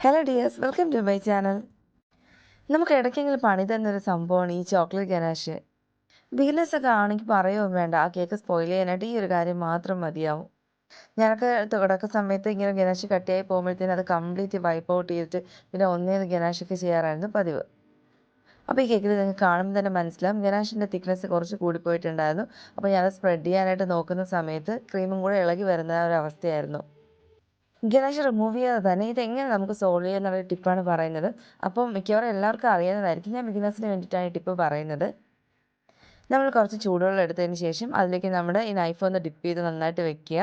Hello dears welcome to my channel നമുക്ക് ഇടയ്ക്കെങ്കിലും പണി തന്നൊരു സംഭവമാണ് ഈ ചോക്ലേറ്റ് ഗനാഷ് ബിഗിനേഴ്സ് ഒക്കെ ആണെങ്കിൽ പറയുകയും വേണ്ട ആ കേക്ക് സ്പോയിൽ ചെയ്യാനായിട്ട് ഈ ഒരു കാര്യം മാത്രം മതിയാവും. ഞങ്ങൾക്ക് തുടക്ക സമയത്ത് ഇങ്ങനെ ഗനാഷ് കട്ടിയായി പോകുമ്പോഴത്തേനും അത് കംപ്ലീറ്റ് വൈപ്പ് ഔട്ട് ചെയ്തിട്ട് പിന്നെ ഒന്നേ ഗനാഷൊക്കെ ചെയ്യാറായിരുന്നു പതിവ്. അപ്പോൾ ഈ കേക്കിൽ നിങ്ങൾക്ക് കാണുമ്പോൾ തന്നെ മനസ്സിലാവും. ഗനാഷിന്റെ തിക്നെസ് കുറച്ച് കൂടിപ്പോയിട്ടുണ്ടായിരുന്നു. അപ്പോൾ ഞാനത് സ്പ്രെഡ് ചെയ്യാനായിട്ട് നോക്കുന്ന സമയത്ത് ക്രീമും കൂടെ ഇളകി വരുന്ന ഒരു അവസ്ഥയായിരുന്നു. ഗണേശ് റിമൂവ് ചെയ്യാതെ തന്നെ. ഇതെങ്ങനെ നമുക്ക് സോൾവ് ചെയ്യാം എന്നുള്ള ടിപ്പാണ് പറയുന്നത്. അപ്പോൾ മിക്കവാറും എല്ലാവർക്കും അറിയാവുന്നതായിരിക്കും ഞാൻ ബിഗിനേഴ്സിന് വേണ്ടിയിട്ടാണ് ടിപ്പ് പറയുന്നത്. നമ്മൾ കുറച്ച് ചൂടുവെള്ളം എടുത്തതിന് ശേഷം അതിലേക്ക് നമ്മുടെ ഈ നൈഫ് ഒന്ന് ഡിപ്പ് ചെയ്ത് നന്നായിട്ട് വെക്കുക.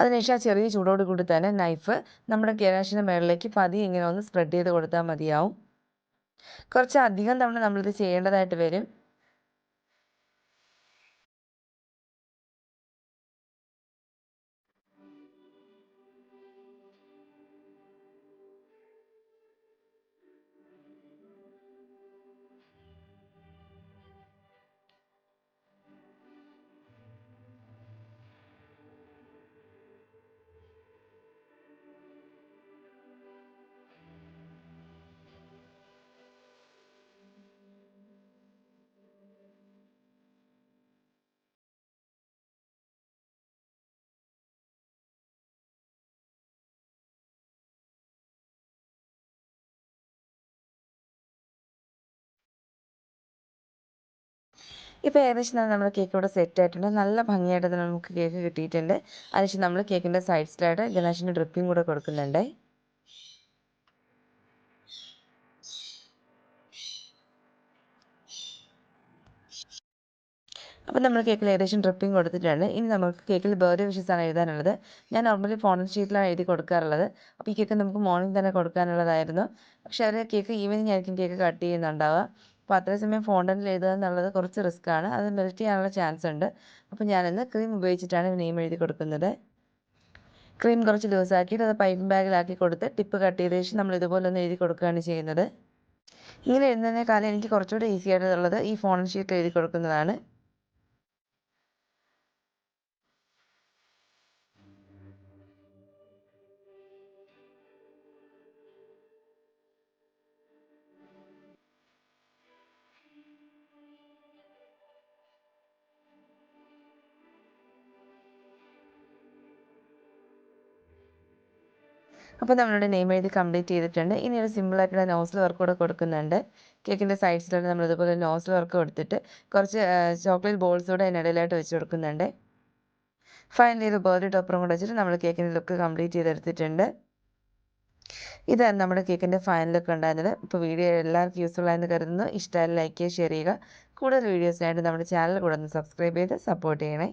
അതിനുശേഷം ആ ചെറിയ ചൂടോട് കൂടി തന്നെ നൈഫ് നമ്മുടെ ഗനാഷിന്റെ മുകളിലേക്ക് പതി ഇങ്ങനെ ഒന്ന് സ്പ്രെഡ് ചെയ്ത് കൊടുത്താൽ മതിയാവും. കുറച്ച് അധികം തവണ നമ്മളിത് ചെയ്യേണ്ടതായിട്ട് വരും. ഇപ്പോൾ ഏകദേശം നമ്മുടെ കേക്ക് ഇവിടെ സെറ്റ് ആയിട്ടുണ്ട്. നല്ല ഭംഗിയായിട്ട് തന്നെ നമുക്ക് കേക്ക് കിട്ടിയിട്ടുണ്ട്. അതിനുശേഷം നമ്മൾ കേക്കിന്റെ സൈഡ്സിലായിട്ട് ഗണേശിന്റെ ഡ്രിപ്പിംഗ് കൂടെ കൊടുക്കുന്നുണ്ട്. അപ്പോൾ നമ്മൾ കേക്കിൽ ഏകദേശം ഡ്രിപ്പിംഗ് കൊടുത്തിട്ടുണ്ട്. ഇനി നമുക്ക് കേക്കിൽ ബർത്ത്ഡേ വിഷസ് ആണ് എഴുതാനുള്ളത്. ഞാൻ നോർമലി ഫോണിൽ ഷീറ്റിലാണ് എഴുതി കൊടുക്കാറുള്ളത്. അപ്പോൾ ഈ കേക്ക് നമുക്ക് മോർണിംഗ് തന്നെ കൊടുക്കാനുള്ളതായിരുന്നു. പക്ഷേ അവർ കേക്ക് ഈവനിങ് ആയിരിക്കും കേക്ക് കട്ട് ചെയ്യുന്നുണ്ടാവുക. അപ്പോൾ അത്രയും സമയം ഫോണ്ടനിൽ എഴുതുക എന്നുള്ളത് കുറച്ച് റിസ്ക് ആണ്. അത് മെൽറ്റ് ചെയ്യാനുള്ള ചാൻസ് ഉണ്ട്. അപ്പോൾ ഞാനിന്ന് ക്രീം ഉപയോഗിച്ചിട്ടാണ് നെയിം എഴുതി കൊടുക്കുന്നത്. ക്രീം കുറച്ച് ലൂസാക്കിയിട്ട് അത് പൈപ്പിംഗ് ബാഗിലാക്കി കൊടുത്ത് ടിപ്പ് കട്ട് ചെയ്ത ശേഷം നമ്മൾ ഇതുപോലെ ഒന്ന് എഴുതി കൊടുക്കുകയാണ് ചെയ്യുന്നത്. ഇങ്ങനെ എഴുതുന്നതിനേക്കാളും എനിക്ക് കുറച്ചുകൂടി ഈസി ആയിട്ടുള്ളത് ഈ ഫോൺ ഷീറ്റ് എഴുതി കൊടുക്കുന്നതാണ്. അപ്പോൾ നമ്മളുടെ നെയിം എഴുതി കംപ്ലീറ്റ് ചെയ്തിട്ടുണ്ട്. ഇനി ഒരു സിമ്പിൾ ആയിട്ടുള്ള നോസിൽ വർക്ക് കൂടെ കൊടുക്കുന്നുണ്ട്. കേക്കിന്റെ സൈഡ്സിലോട്ട് നമ്മൾ ഇതുപോലെ നോസിൽ വർക്ക് കൊടുത്തിട്ട് കുറച്ച് ചോക്ലേറ്റ് ബോൾസ് കൂടെ അതിനിടയിലായിട്ട് വെച്ച് കൊടുക്കുന്നുണ്ട്. ഫൈനലി ഒരു ബേർഡ് ടോപ്പറും കൂടെ വെച്ചിട്ട് നമ്മൾ കേക്കിന്റെ ലുക്ക് കംപ്ലീറ്റ് ചെയ്തെടുത്തിട്ടുണ്ട്. ഇതാണ് നമ്മുടെ കേക്കിന്റെ ഫൈനൽ ലുക്ക് ഉണ്ടായിരുന്നത്. ഇപ്പോൾ വീഡിയോ എല്ലാവർക്കും യൂസ്ഫുൾ ആയെന്ന് കരുതുന്നു. ഇഷ്ടമായി ലൈക്ക് ചെയ്യുക ഷെയർ ചെയ്യുക. കൂടുതൽ വീഡിയോസിനായിട്ട് നമ്മുടെ ചാനൽ കൂടെ ഒന്ന് സബ്സ്ക്രൈബ് ചെയ്ത് സപ്പോർട്ട് ചെയ്യണേ.